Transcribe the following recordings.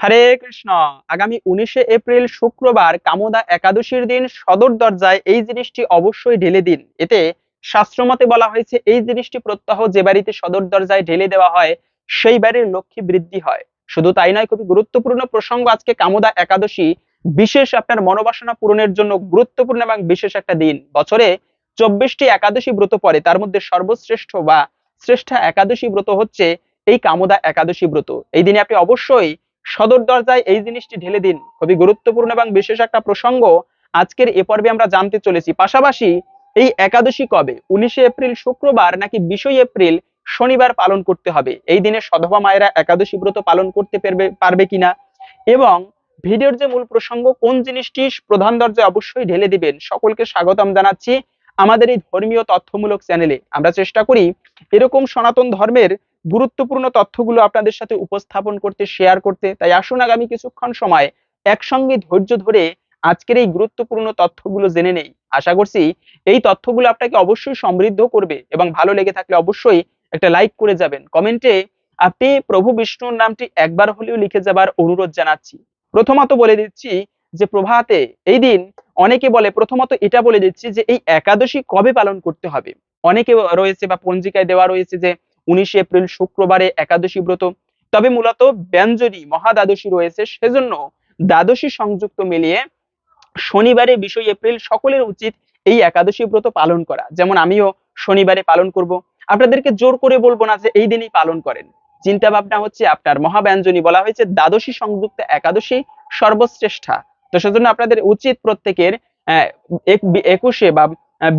হরে কৃষ্ণ। আগামী উনিশে এপ্রিল শুক্রবার কামদা একাদশীর দিন সদর দরজায় এই জিনিসটি অবশ্যই ঢেলে দিন। এতে শাস্ত্রমতে বলা হয়েছে, এই জিনিসটি প্রত্যহ যে বাড়িতে সদর দরজায় ঢেলে দেওয়া হয়, সেই বাড়ির লক্ষ্মী বৃদ্ধি হয়। শুধু তাই নয়, খুবই গুরুত্বপূর্ণ প্রসঙ্গ আজকে কামদা একাদশী বিশেষ আপনার মনোবাসনা পূরণের জন্য গুরুত্বপূর্ণ এবং বিশেষ একটা দিন। বছরে চব্বিশটি একাদশী ব্রত পড়ে, তার মধ্যে সর্বশ্রেষ্ঠ বা শ্রেষ্ঠ একাদশী ব্রত হচ্ছে এই কামদা একাদশী ব্রত। এই দিনে আপনি অবশ্যই সদর দরজায় এই জিনিসটি ঢেলে দিন। খুবই গুরুত্বপূর্ণ এবং বিশেষ একটা প্রসঙ্গ আজকের এ পর্বে আমরা জানতে চলেছি। পাশাপাশি এই একাদশী কবে? উনিশে এপ্রিল শুক্রবার নাকি বিশই এপ্রিল শনিবার পালন করতে হবে? এই দিনে সধবা মায়েরা একাদশী ব্রত পালন করতে পারবে পারবে কিনা? এবং ভিডিওর যে মূল প্রসঙ্গ, কোন জিনিসটি প্রধান দরজায় অবশ্যই ঢেলে দিবেন, সকলকে স্বাগতম জানাচ্ছি আমাদের এই ধর্মীয় তথ্যমূলক চ্যানেলে। আমরা চেষ্টা করি এরকম সনাতন ধর্মের গুরুত্বপূর্ণ তথ্যগুলো আপনাদের সাথে উপস্থাপন করতে শেয়ার করতে। তাই আসুন আগামী কিছুক্ষণ সময় একসঙ্গে ধৈর্য ধরে আজকের এই গুরুত্বপূর্ণ তথ্যগুলো জেনে নেই। আশা করছি এই তথ্যগুলো আপনাকে অবশ্যই সমৃদ্ধ করবে এবং ভালো লেগে থাকলে অবশ্যই একটা লাইক করে যাবেন। কমেন্টে আপনি প্রভু বিষ্ণুর নামটি একবার হলেও লিখে যাবার অনুরোধ জানাচ্ছি। প্রথমত বলে দিচ্ছি যে প্রভাতে এই দিন অনেকে বলে, প্রথমত এটা বলে দিচ্ছি যে এই একাদশী কবে পালন করতে হবে? অনেকে রয়েছে বা পঞ্জিকায় দেওয়া রয়েছে যে উনিশে এপ্রিল শুক্রবারে একাদশী ব্রত। তবে মূলত ব্যঞ্জনী মহাদ্বাদশী রয়েছে, সেজন্য দ্বাদশী সংযুক্ত মিলিয়ে শনিবারে বিশই এপ্রিল সকলের উচিত এই একাদশী ব্রত পালন করা। যেমন আমিও শনিবারে পালন করব। আপনাদেরকে জোর করে বলব না যে এই দিনই পালন করেন। চিন্তা ভাবনা হচ্ছে আপনার মহাব্যঞ্জনী বলা হয়েছে, দ্বাদশী সংযুক্ত একাদশী সর্বশ্রেষ্ঠা। তো সেজন্য আপনাদের উচিত প্রত্যেকের একুশে বা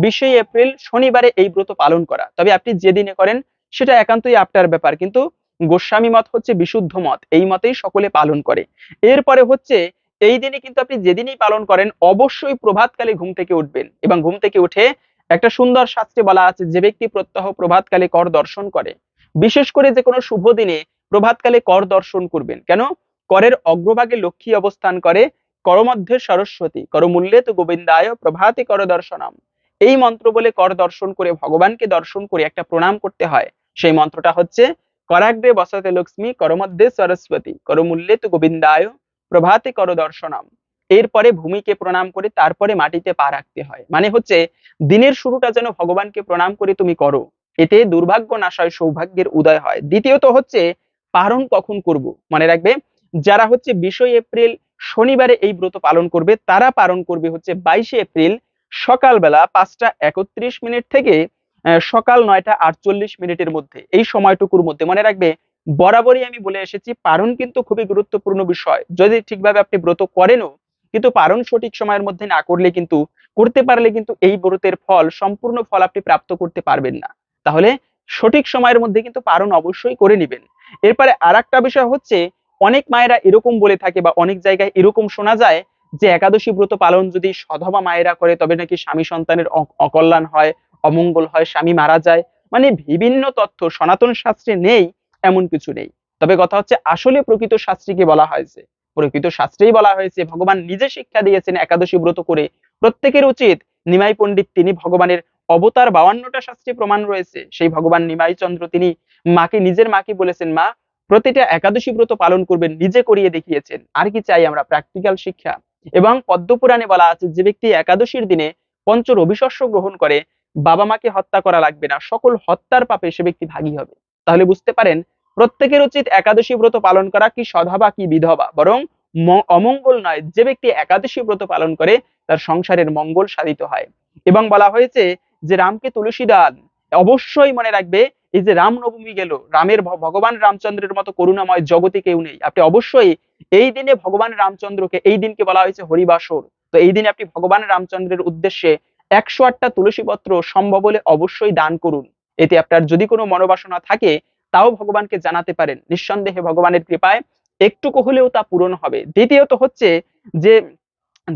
বিশে এপ্রিল শনিবারে এই ব্রত পালন করা। তবে আপনি যেদিনে করেন সেটা একান্তই আপনার ব্যাপার। কিন্তু গোস্বামী মত হচ্ছে বিশুদ্ধ মত, এই মতেই সকলে পালন করে। এরপরে হচ্ছে, এই দিনে কিন্তু আপনি যেদিনই পালন করেন, অবশ্যই প্রভাতকালে ঘুম থেকে উঠবেন এবং ঘুম থেকে উঠে একটা সুন্দর শাস্ত্রে বলা আছে, যে ব্যক্তি প্রত্যহ প্রভাতকালে কর দর্শন করে। বিশেষ করে যে কোনো শুভ দিনে প্রভাতকালে কর দর্শন করবেন। কেন? করের অগ্রভাগে লক্ষ্মী অবস্থান করে, করমধ্যে সরস্বতী, করমূল্যে তো গোবিন্দায় প্রভাতে কর দর্শনম। এই মন্ত্র বলে কর দর্শন করে, ভগবানকে দর্শন করে একটা প্রণাম করতে হয়। সেই মন্ত্রটা হচ্ছে, করাগ্রে বসতে লক্ষ্মী, করমধ্যে সরস্বতী, করমূল্যে তো গোবিন্দায়, প্রভাতে কর দর্শনম। এরপরে ভূমিকে প্রণাম করে তারপরে মাটিতে পা রাখতে হয়। মানে হচ্ছে, দিনের শুরুটা যেন ভগবানকে প্রণাম করে তুমি করো, এতে দুর্ভাগ্য নাশয় সৌভাগ্যের উদয় হয়। দ্বিতীয়ত হচ্ছে পারণ কখন করব? মনে রাখবে, যারা হচ্ছে বিশই এপ্রিল শনিবারে এই ব্রত পালন করবে, তারা পালন করবে হচ্ছে বাইশে এপ্রিল সকালবেলা পাঁচটা একত্রিশ মিনিট থেকে সকাল নয়টা আটচল্লিশ মিনিটের মধ্যে, এই সময়টুকুর মধ্যে। মনে রাখবে, বরাবরই আমি বলে এসেছি, পারণ কিন্তু খুবই গুরুত্বপূর্ণ বিষয়। যদি ঠিকভাবে আপনি ব্রত করেনও, কিন্তু পারণ সঠিক সময়ের মধ্যে না করলে কিন্তু, করতে পারলে কিন্তু এই ব্রতের ফল, সম্পূর্ণ ফল আপনি প্রাপ্ত করতে পারবেন না। তাহলে সঠিক সময়ের মধ্যে কিন্তু পারণ অবশ্যই করে নেবেন। এরপরে আর বিষয় হচ্ছে, অনেক মায়েরা এরকম বলে থাকে বা অনেক জায়গায় এরকম শোনা যায় যে, একাদশী ব্রত পালন যদি সধবা মায়েরা করে, তবে নাকি স্বামী সন্তানের অকল্যাণ হয় অমঙ্গল হয়, স্বামী মারা যায়। মানে বিভিন্ন তথ্য সনাতন শাস্ত্রে নেই, এমন কিছু নেই। তবে কথা হচ্ছে, আসলে প্রকৃত শাস্ত্রীকে বলা হয়েছে। প্রকৃত শাস্ত্রেই বলা হয়েছে, ভগবান নিজে শিক্ষা দিয়েছেন একাদশী ব্রত করে। প্রত্যেকের উচিত নিমাই পণ্ডিত তিনি ভগবানের অবতার বাউান্নটা শাস্ত্রে প্রমাণ রয়েছে। সেই ভগবান নিমাই চন্দ্র তিনি মাকে নিজের মাকে বলেছেন, মা, প্রতিটা একাদশী ব্রত পালন করবেন, নিজে করিয়ে দেখিয়েছেন। আর কি চাই আমরা? প্র্যাকটিক্যাল শিক্ষা। এবং পদ্মপুরাণে বলা আছে, যে ব্যক্তি একাদশীর দিনে পঞ্চ রবিশস্য গ্রহণ করে বাবা মাকে হত্যা করা লাগবে না। সকল হত্যার পাপে সে ব্যক্তি ভাগী হবে। তাহলে বুঝতে পারেন, প্রত্যেকের উচিত একাদশী ব্রত পালন করা কি সধবা কি বিধবা? বরং অমঙ্গল নয়, যে ব্যক্তি একাদশী ব্রত পালন করে, তার সংসারের মঙ্গল সাধিত হয়। এবং বলা হয়েছে যে, রামকে তুলসী দান অবশ্যই মনে রাখবে, এই যে রাম নবমী গেল, রামের ভগবান রামচন্দ্রের মতো করুণাময় জগতে কেউ নেই। আপনি অবশ্যই এই দিনে ভগবান রামচন্দ্রকে, এই দিনকে বলা হয়েছে হরিবাসর। তো এই দিনে আপনি ভগবান রামচন্দ্রের উদ্দেশ্যে একশো আটটা তুলসী পত্র সম্ভব হলে অবশ্যই দান করুন। এতে আপনার যদি কোনো মনোবাসনা থাকে, তাও ভগবানকে জানাতে পারেন। নিঃসন্দেহে ভগবানের কৃপায় একটুকু হলেও তা পূরণ হবে। দ্বিতীয়ত হচ্ছে যে,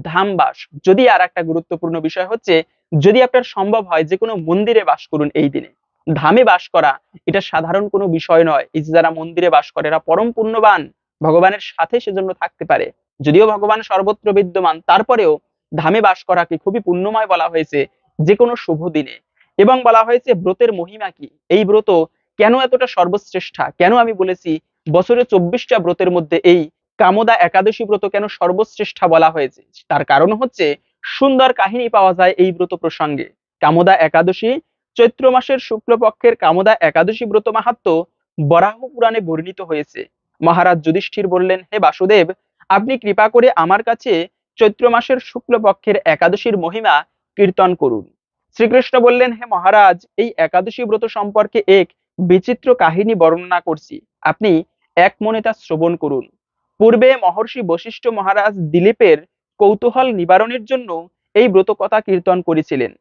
ধামবাস, যদি আর একটা গুরুত্বপূর্ণ বিষয় হচ্ছে, যদি আপনার সম্ভব হয় যে কোনো মন্দিরে বাস করুন এই দিনে। ধামে বাস করা, এটা সাধারণ কোনো বিষয় নয়। এই যে যারা মন্দিরে বাস করে, এরা পরম পুণ্যবান। ভগবানের সাথে সেজন্য থাকতে পারে। যদিও ভগবান সর্বত্র বিদ্যমান, তারপরেও ধামে বাস করাকে খুবই পুণ্যময় বলা হয়েছে যে কোনো শুভ দিনে। এবং বলা হয়েছে, ব্রতের মহিমা কি? এই ব্রত কেন এতটা সর্বশ্রেষ্ঠা? কেন আমি বলেছি, বছরে চব্বিশটা ব্রতের মধ্যে এই কামদা একাদশী ব্রত কেন সর্বশ্রেষ্ঠা বলা হয়েছে? তার কারণ হচ্ছে, সুন্দর কাহিনী পাওয়া যায় এই ব্রত প্রসঙ্গে। কামদা একাদশী, চৈত্র মাসের শুক্লপক্ষের কামদা একাদশী ব্রত মাহাত্ম বরাহ পুরাণে বর্ণিত হয়েছে। মহারাজ যুধিষ্ঠির বললেন, হে বাসুদেব, আপনি কৃপা করে আমার কাছে চৈত্র মাসের শুক্লপক্ষের একাদশীর মহিমা কীর্তন করুন। শ্রীকৃষ্ণ বললেন, হে মহারাজ, এই একাদশী ব্রত সম্পর্কে এক বিচিত্র কাহিনী বর্ণনা করছি। আপনি এক মনে তা শ্রবণ করুন। পূর্বে মহর্ষি বশিষ্ঠ মহারাজ দিলীপের কৌতূহল নিবারণের জন্য এই ব্রত কথা কীর্তন করেছিলেন।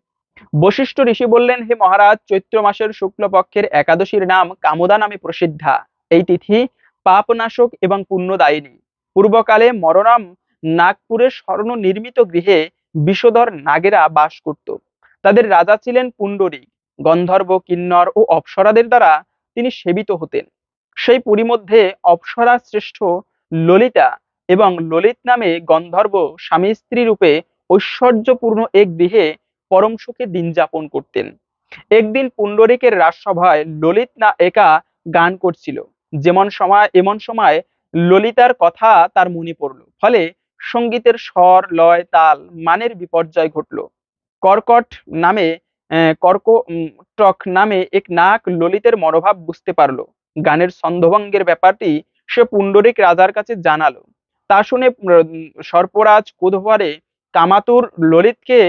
বশিষ্ঠ ঋষি বললেন, হে মহারাজ, চৈত্র মাসের শুক্লপক্ষের একাদশীর নাম কামদা নামে প্রসিদ্ধা। এই তিথি পাপনাশক এবং পুণ্যদায়িনী। পূর্বকালে মরনাম নাগপুরের স্বর্ণ নির্মিত গৃহে বিষধর নাগেরা বাস করত। তাদের রাজা ছিলেন পুণ্ডরিক গন্ধর্ব, কিন্নর ও অপ্সরাদের দ্বারা তিনি সেবিত হতেন। সেই পুরী মধ্যে অপ্সরা শ্রেষ্ঠ ললিতা এবং ললিত নামে গন্ধর্ব স্বামী স্ত্রী রূপে ঐশ্বর্যপূর্ণ এক গৃহে পরম সুখে দিন যাপন করতেন। একদিন পুণ্ডরিকের রাজসভায় ললিত না একা গান করছিল। যেমন সময়, এমন সময় ললিতার কথা তার মনে পড়ল। ফলে সঙ্গীতের স্বর, লয়, তাল, মানের বিপর্যয় ঘটল। কর্কট নামে কর্ক টক নামে এক নাক ললিতের মনোভাব বুঝতে পারল। গানের ছন্দভঙ্গের ব্যাপারটি সে পুণ্ডরিক রাজার কাছে জানালো। তা শুনে সর্পরাজ কোধবারে কামাতুর ললিতকে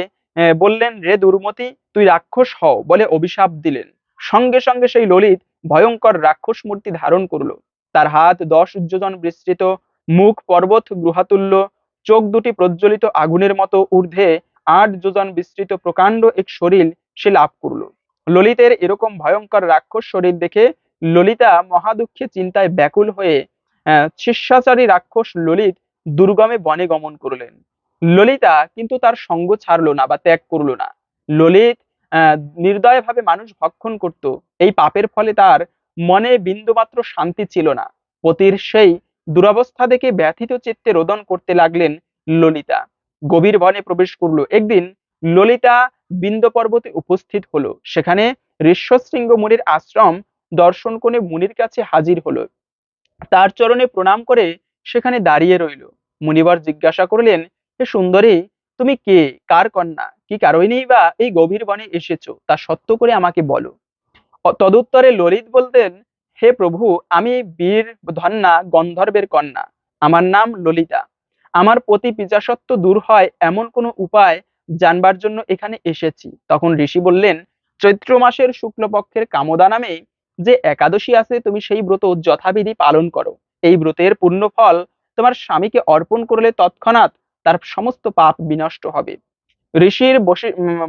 বললেন, রে দুর্মতি, তুই রাক্ষস হও বলে অভিশাপ দিলেন। সঙ্গে সঙ্গে সেই ললিত ভয়ঙ্কর রাক্ষস মূর্তি ধারণ করল। তার হাত দশ যোজন বিস্তৃত, মুখ পর্বত গ্রহাতুল্য চোখ দুটি প্রজ্বলিত আগুনের মতো ঊর্ধ্বে আট যোজন বিস্তৃত প্রকাণ্ড এক শরীর সে লাভ করল। ললিতের এরকম ভয়ঙ্কর রাক্ষস শরীর দেখে ললিতা মহাদুঃখে চিন্তায় ব্যাকুল হয়ে শিষ্যাচারী রাক্ষস ললিত দুর্গমে বনে গমন করলেন। ললিতা কিন্তু তার সঙ্গ ছাড়লো না বা ত্যাগ করল না। ললিত নির্দয় ভাবে মানুষ ভক্ষণ করত। এই পাপের ফলে তার মনে বিন্দুমাত্র শান্তি ছিল না। পতির সেই দুরবস্থা দেখে ব্যথিত চিত্তে রোদন করতে লাগলেন ললিতা। গভীর বনে প্রবেশ করল। একদিন ললিতা বিন্দ পর্বতে উপস্থিত হলো। সেখানে ঋষ্যশৃঙ্গ মুনির আশ্রম দর্শন করে মুনির কাছে হাজির হলো। তার চরণে প্রণাম করে সেখানে দাঁড়িয়ে রইল। মুনিবর জিজ্ঞাসা করলেন, হে সুন্দরী, তুমি কে? কার কন্যা? কি কারণেই বা এই গভীর বনে এসেছ? তা সত্য করে আমাকে বলো। তদুত্তরে ললিত বলতেন হে প্রভু, আমি বীর, ধন্যা, গন্ধর্বের কন্যা। আমার নাম ললিতা। আমার প্রতি পিজাসত্ব দূর হয় এমন কোনো উপায় জানবার জন্য এখানে এসেছি। তখন ঋষি বললেন, চৈত্র মাসের শুক্লপক্ষের কামদা নামে যে একাদশী আছে, তুমি সেই ব্রত যথাবিধি পালন করো। এই ব্রতের পূর্ণ ফল তোমার স্বামীকে অর্পণ করলে তৎক্ষণাৎ তার সমস্ত পাপ বিনষ্ট হবে। ঋষির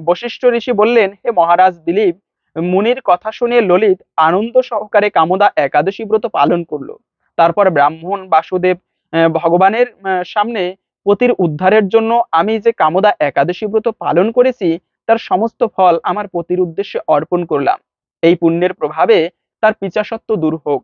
বশিষ্ঠ ঋষি বললেন, হে মহারাজ দিলীপ মুনির কথা শুনে ললিত আনন্দ সহকারে কামদা একাদশী ব্রত পালন করল। তারপর ব্রাহ্মণ বাসুদেব ভগবানের সামনে পতির উদ্ধারের জন্য আমি যে কামদা একাদশী ব্রত পালন করেছি, তার সমস্ত ফল আমার পতির উদ্দেশ্যে অর্পণ করলাম। এই পুণ্যের প্রভাবে তার পিচাসত্ব দূর হোক।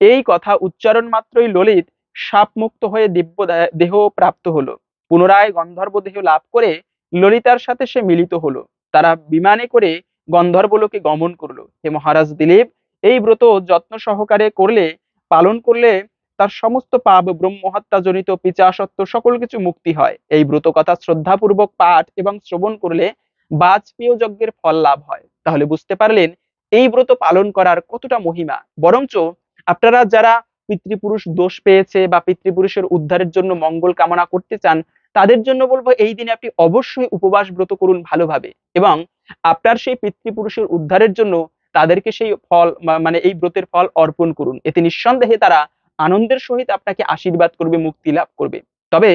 এই কথা উচ্চারণ মাত্রই ললিত সাপ মুক্ত হয়ে দিব্য দেহ প্রাপ্ত হলো। পুনরায় গন্ধর্ব দেহ লাভ করে ললিতার সাথে সে মিলিত হলো। তারা বিমানে করে গন্ধর্বলোকে গমন করল। হে মহারাজ দিলীপ, এই ব্রত যত্ন সহকারে করলে, পালন করলে তার সমস্ত পাপ, ব্রহ্মহত্যা জনিত পিচাসত্ব সকল কিছু মুক্তি হয়। এই ব্রত কথা শ্রদ্ধাপূর্বক পাঠ এবং শ্রবণ করলে বাজপেয় যজ্ঞের ফল লাভ হয়। তাহলে বুঝতে পারলেন, এই ব্রত পালন করার কতটা মহিমা। বরঞ্চ আপনারা যারা পিতৃপুরুষ দোষ পেয়েছে বা পিতৃপুরুষের উদ্ধারের জন্য মঙ্গল কামনা করতে চান তাদের জন্য বলব এই দিনে আপনি অবশ্যই উপবাস ব্রত করুন ভালোভাবে এবং আপনার সেই পিতৃপুরুষের উদ্ধারের জন্য তাদেরকে সেই ফল মানে এই ব্রতের ফল অর্পণ করুন। এতে নিঃসন্দেহে তারা আনন্দের সহিত আপনাকে আশীর্বাদ করবে, মুক্তি লাভ করবে। তবে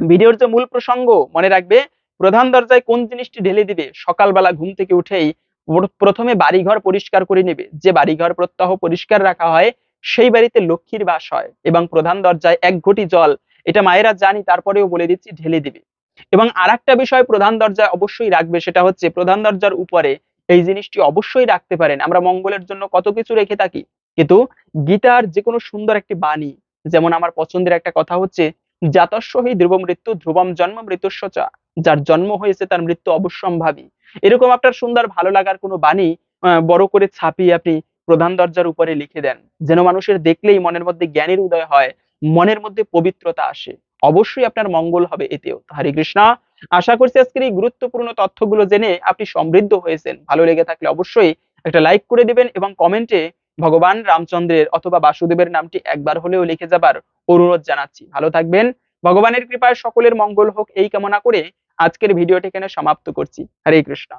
ভিডিওর যে মূল প্রসঙ্গ মনে রাখবে, প্রধান দরজায় কোন জিনিসটি ঢেলে দিবে, সকালবেলা ঘুম থেকে উঠেই প্রথমে বাড়িঘর পরিষ্কার করে নেবে। যে বাড়িঘর প্রত্যহ পরিষ্কার রাখা হয়, সেই বাড়িতে লক্ষ্মীর বাস হয় এবং প্রধান দরজায় এক ঘটি জল এটা মায়েরা জানি, তারপরেও বলে দিচ্ছি ঢেলে দিবে। এবং আর একটা বিষয় প্রধান দরজায় অবশ্যই রাখবে, সেটা হচ্ছে প্রধান দরজার উপরে এই জিনিসটি অবশ্যই রাখতে পারেন। আমরা মঙ্গলের জন্য কত কিছু রেখে থাকি, কিন্তু গীতার যে কোনো সুন্দর একটি বাণী, যেমন আমার পছন্দের একটা কথা হচ্ছে জাতস্বহী ধ্রুব মৃত্যু, ধ্রুবম জন্ম মৃত্যুস্বচা যার জন্ম হয়েছে তার মৃত্যু অবশ্যম্ভাবী। এরকম আপনার সুন্দর, ভালো লাগার কোনো বাণী বড় করে ছাপিয়ে আপনি প্রধান দরজার উপরে লিখে দেন। যেন মানুষের দেখলেই মনের মধ্যে জ্ঞানের উদয় হয়। মনের মধ্যে পবিত্রতা আসে। অবশ্যই আপনার মঙ্গল হবে এতেও। হরে কৃষ্ণা, আশা করছি আজকের এই গুরুত্বপূর্ণ তথ্যগুলো জেনে আপনি সমৃদ্ধ হয়েছেন। ভালো লেগে থাকলে অবশ্যই একটা লাইক করে দিবেন এবং কমেন্টে ভগবান রামচন্দ্রের অথবা বাসুদেবের নামটি একবার হলেও লিখে যাবার অনুরোধ জানাচ্ছি। ভালো থাকবেন। ভগবানের কৃপায় সকলের মঙ্গল হোক এই কামনা করে আজকের ভিডিওটি এখানে সমাপ্ত করছি। হরে কৃষ্ণ।